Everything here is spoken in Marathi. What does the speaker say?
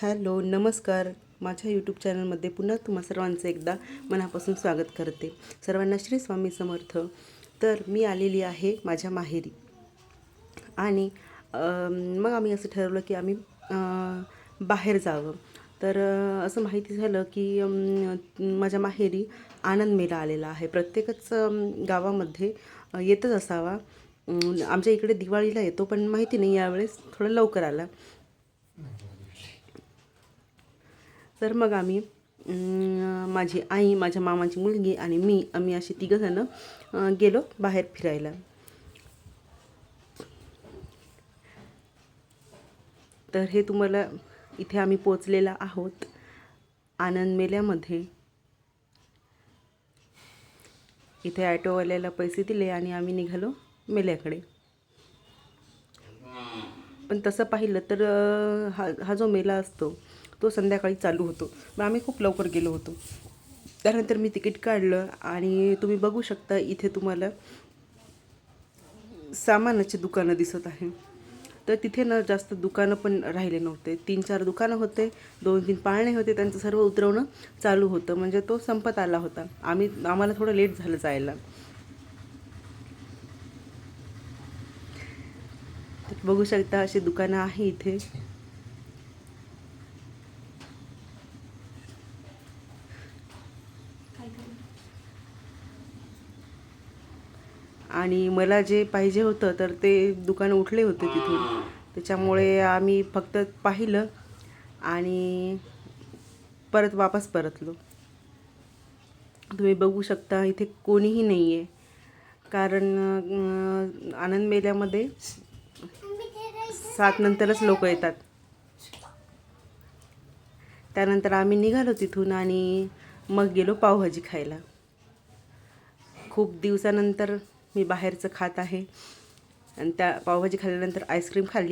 हॅलो नमस्कार. माझ्या यूट्यूब चॅनलमध्ये पुन्हा तुम्हा सर्वांचं एकदा मनापासून स्वागत करते. सर्वांना श्री स्वामी समर्थ. तर मी आलेली आहे माझ्या माहेरी. आणि मग आम्ही असं ठरवलं की आम्ही बाहेर जावं. तर असं माहिती झालं की माझ्या माहेरी आनंद मेला आलेला आहे. प्रत्येकच गावामध्ये येतच असावा. आमच्या इकडे दिवाळीला येतो पण माहिती नाही यावेळेस. थोडं लवकर आला. तर मग आम्ही माझी आई माझ्या मामाची मुलगी आणि मी आम्ही अशी तिघंजणं गेलो बाहेर फिरायला. तर हे तुम्हाला इथे आम्ही पोचलेला आहोत आनंद मेल्यामध्ये. इथे ॲटोवाल्याला पैसे दिले आणि आम्ही निघालो मेल्याकडे. पण तसं पाहिलं तर हा हा जो मेला असतो तो संध्याकाळी चालू होतो. मग आम्ही खूप लवकर गेलो होतो. त्यानंतर मी तिकीट काढलं आणि तुम्ही बघू शकता इथे तुम्हाला सामानाची दुकानं दिसत आहे. तर तिथे ना जास्त दुकानं पण राहिले नव्हते. तीन चार दुकानं होते दोन तीन पाळणे होते त्यांचं सर्व उतरवणं चालू होतं. म्हणजे तो संपत आला होता. आम्ही आम्हाला थोडं लेट झालं जायला. बघू शकता अशी दुकानं आहे इथे. आणि मला जे पाहिजे होतं तर ते दुकान उठले होते तिथून. त्याच्यामुळे आम्ही फक्त पाहिलं आणि परत वापस परतलो. तुम्ही बघू शकता इथे कोणीही नाही आहे कारण आनंद मेल्यामध्ये सात नंतरच लोक येतात. त्यानंतर आम्ही निघालो तिथून आणि मग गेलो पावभाजी खायला. खूप दिवसानंतर मी बाहेरचं खात आहे. आणि त्या पावभाजी खाल्ल्यानंतर आईस्क्रीम खाल्ली.